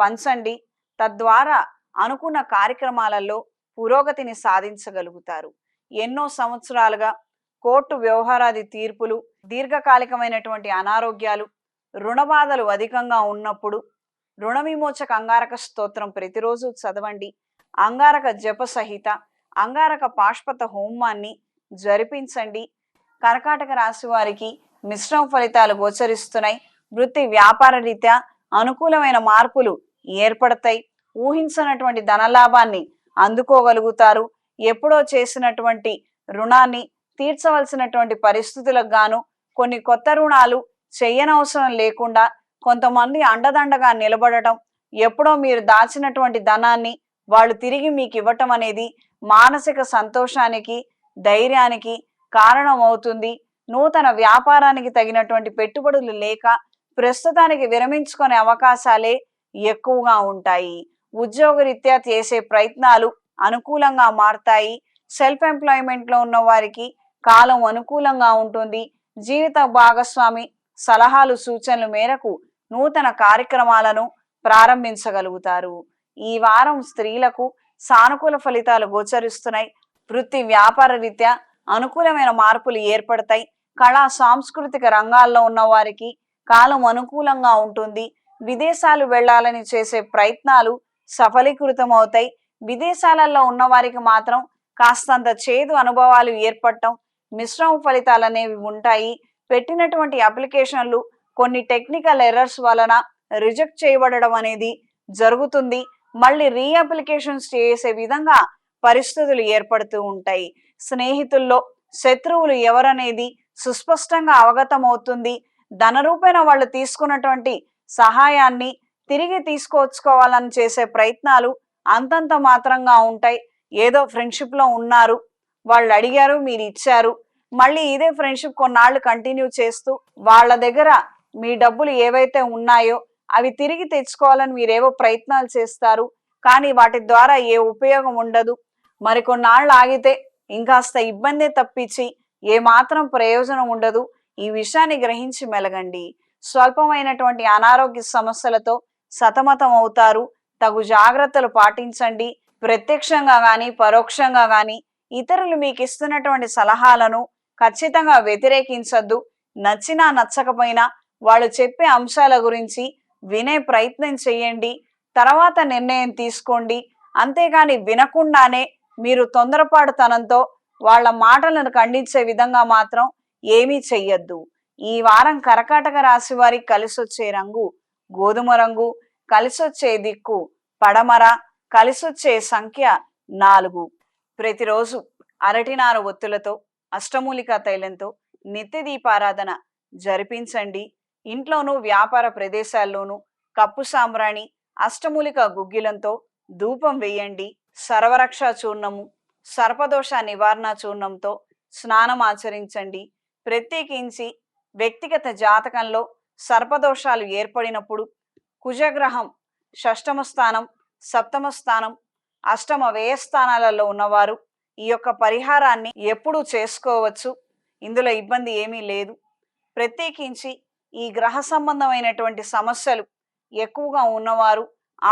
పంచండి. తద్వారా అనుకున్న కార్యక్రమాలలో పురోగతిని సాధించగలుగుతారు. ఎన్నో సంవత్సరాలుగా కోర్టు వ్యవహారాది తీర్పులు దీర్ఘకాలికమైనటువంటి అనారోగ్యాలు రుణబాధలు అధికంగా ఉన్నప్పుడు రుణ విమోచక అంగారక స్తోత్రం ప్రతిరోజు చదవండి. అంగారక జప సహిత అంగారక పాష్పత హోమాన్ని జరిపించండి. కర్కాటక రాశి వారికి మిశ్రమ ఫలితాలు గోచరిస్తున్నాయి. వృత్తి వ్యాపార రీత్యా అనుకూలమైన మార్పులు ఏర్పడతాయి. ఊహించినటువంటి ధనలాభాన్ని అందుకోగలుగుతారు. ఎప్పుడో చేసినటువంటి రుణాన్ని తీర్చవలసినటువంటి పరిస్థితులకు గాను కొన్ని కొత్త రుణాలు చేయనవసరం లేకుండా కొంతమంది అండదండగా నిలబడటం ఎప్పుడో మీరు దాచినటువంటి ధనాన్ని వాళ్ళు తిరిగి మీకు ఇవ్వటం అనేది మానసిక సంతోషానికి ధైర్యానికి కారణం అవుతుంది నూతన వ్యాపారానికి తగినటువంటి పెట్టుబడులు లేక ప్రస్తుతానికి విరమించుకునే అవకాశాలే ఎక్కువగా ఉంటాయి. ఉద్యోగరీత్యా చేసే ప్రయత్నాలు అనుకూలంగా మారతాయి. సెల్ఫ్ ఎంప్లాయ్మెంట్లో ఉన్న వారికి కాలం అనుకూలంగా ఉంటుంది. జీవిత భాగస్వామి సలహాలు సూచనల మేరకు నూతన కార్యక్రమాలను ప్రారంభించగలుగుతారు. ఈ వారం స్త్రీలకు సానుకూల ఫలితాలు గోచరిస్తున్నాయి. వృత్తి వ్యాపార రీత్యా అనుకూలమైన మార్పులు ఏర్పడతాయి. కళా సాంస్కృతిక రంగాల్లో ఉన్న వారికి కాలం అనుకూలంగా ఉంటుంది. విదేశాలు వెళ్ళాలని చేసే ప్రయత్నాలు సఫలీకృతం అవుతాయి విదేశాలలో ఉన్న వారికి మాత్రం కాస్తంత చేదు అనుభవాలు ఏర్పడటం మిశ్రమ ఫలితాలు అనేవి ఉంటాయి. పెట్టినటువంటి అప్లికేషన్లు కొన్ని టెక్నికల్ ఎర్రర్స్ వలన రిజెక్ట్ చేయబడడం అనేది జరుగుతుంది. మళ్ళీ రీఅప్లికేషన్స్ చేసే విధంగా పరిస్థితులు ఏర్పడుతూ ఉంటాయి. స్నేహితుల్లో శత్రువులు ఎవరనేది సుస్పష్టంగా అవగతమవుతుంది. ధన రూపేణ వాళ్ళు తీసుకున్నటువంటి సహాయాన్ని తిరిగి తీసుకొచ్చుకోవాలని చేసే ప్రయత్నాలు అంతంత మాత్రంగా ఉంటాయి. ఏదో ఫ్రెండ్షిప్లో ఉన్నారు. వాళ్ళు అడిగారు మీరు ఇచ్చారు. మళ్ళీ ఇదే ఫ్రెండ్షిప్ కొన్నాళ్ళు కంటిన్యూ చేస్తూ వాళ్ళ దగ్గర మీ డబ్బులు ఏవైతే ఉన్నాయో అవి తిరిగి తెచ్చుకోవాలని మీరేవో ప్రయత్నాలు చేస్తారు. కానీ వాటి ద్వారా ఏ ఉపయోగం ఉండదు. మరికొన్నాళ్ళు ఆగితే ఇంకాస్త ఇబ్బంది తప్పించి ఏ మాత్రం ప్రయోజనం ఉండదు. ఈ విషయాన్ని గ్రహించి మెలగండి. స్వల్పమైనటువంటి అనారోగ్య సమస్యలతో సతమతం అవుతారు. తగు జాగ్రత్తలు పాటించండి. ప్రత్యక్షంగా కానీ పరోక్షంగా కానీ ఇతరులు మీకు ఇస్తున్నటువంటి సలహాలను ఖచ్చితంగా వ్యతిరేకించద్దు. నచ్చినా నచ్చకపోయినా వాళ్ళు చెప్పే అంశాల గురించి వినే ప్రయత్నం చేయండి. తర్వాత నిర్ణయం తీసుకోండి. అంతేగాని వినకుండానే మీరు తొందరపాటుతనంతో వాళ్ళ మాటలను ఖండించే విధంగా మాత్రం ఏమీ చెయ్యొద్దు. ఈ వారం కరకాటక రాశి వారికి కలిసొచ్చే రంగు గోధుమ రంగు కలిసొచ్చే దిక్కు పడమర కలిసొచ్చే సంఖ్య నాలుగు. ప్రతిరోజు అరటినార ఒత్తులతో అష్టమూలిక తైలంతో నిత్య దీపారాధన జరిపించండి. ఇంట్లోనూ వ్యాపార ప్రదేశాల్లోనూ కప్పు సాంబ్రాణి అష్టమూలిక గుగ్గిలంతో ధూపం వేయండి. సర్వరక్ష చూర్ణము సర్పదోష నివారణ చూర్ణంతో స్నానం ఆచరించండి. ప్రత్యేకించి వ్యక్తిగత జాతకంలో సర్పదోషాలు ఏర్పడినప్పుడు కుజగ్రహం షష్టమ స్థానం సప్తమ స్థానం అష్టమ వ్యయ స్థానాలలో ఉన్నవారు ఈ యొక్క పరిహారాన్ని ఎప్పుడూ చేసుకోవచ్చు. ఇందులో ఇబ్బంది ఏమీ లేదు. ప్రత్యేకించి ఈ గ్రహ సంబంధమైనటువంటి సమస్యలు ఎక్కువగా ఉన్నవారు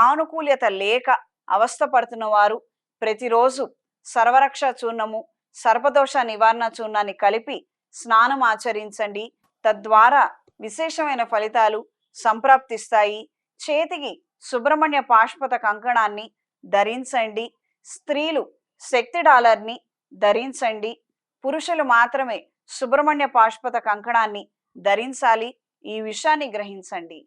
ఆనుకూల్యత లేక అవస్థపడుతున్న వారు ప్రతిరోజు సర్వరక్ష చూర్ణము సర్పదోష నివారణ చూర్ణాన్ని కలిపి స్నానం ఆచరించండి. తద్వారా విశేషమైన ఫలితాలు సంప్రాప్తిస్తాయి. చేతికి సుబ్రహ్మణ్య పాష్పత కంకణాన్ని ధరించండి. స్త్రీలు శక్తి డాలర్ని ధరించండి. పురుషులు మాత్రమే సుబ్రహ్మణ్య పాష్పత కంకణాన్ని ధరించాలి. ఈ విషయాన్ని గ్రహించండి.